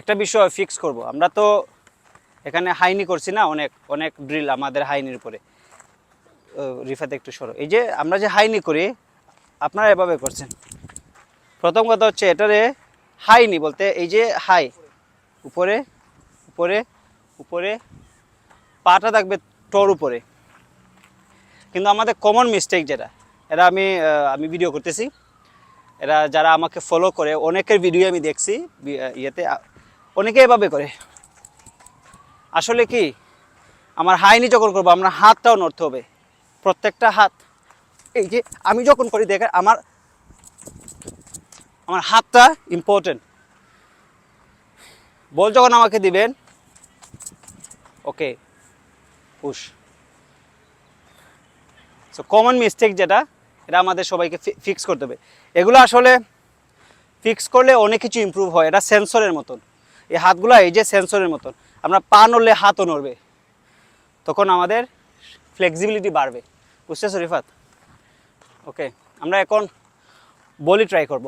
একটা বিষয় ফিক্স করব। আমরা তো এখানে হাইনি করছি না, অনেক অনেক ড্রিল আমাদের হাইনির উপরে। রিফাতে একটু সরো। এই যে আমরা যে হাইনি করি, আপনারা এভাবে করছেন। প্রথম কথা হচ্ছে এটারে হাইনি বলতে এই যে হাই, উপরে উপরে উপরে, পাটা থাকবে টোর উপরে। কিন্তু আমাদের কমন মিস্টেক যেটা এটা আমি আমি ভিডিও করতেছি। এরা যারা আমাকে ফলো করে, অনেকের ভিডিও আমি দেখছি ইয়েতে অনেকে এভাবে করে। আসলে কি, আমার হাইনি যখন করব, আমার হাতটাও নড়তে হবে। প্রত্যেকটা হাত, এই যে আমি যখন করি দেখে আমার আমার হাতটা ইম্পর্টেন্ট বল যখন আমাকে দিবেন okay push so common mistake যেটা, এটা আমাদের সবাইকে ফিক্স করতে হবে। এগুলো আসলে ফিক্স করলে অনেক কিছু ইমপ্রুভ হয়, এটা সেন্সরের মতন। এই হাতগুলো এই যে সেন্সরের মতন, আমরা পা নড়লে হাতও নড়বে। তখন আমাদের ফ্লেক্সিবিলিটি বাড়বে। বুঝতেছো রিফাত? ওকে আমরা এখন বলি ট্রাই করব।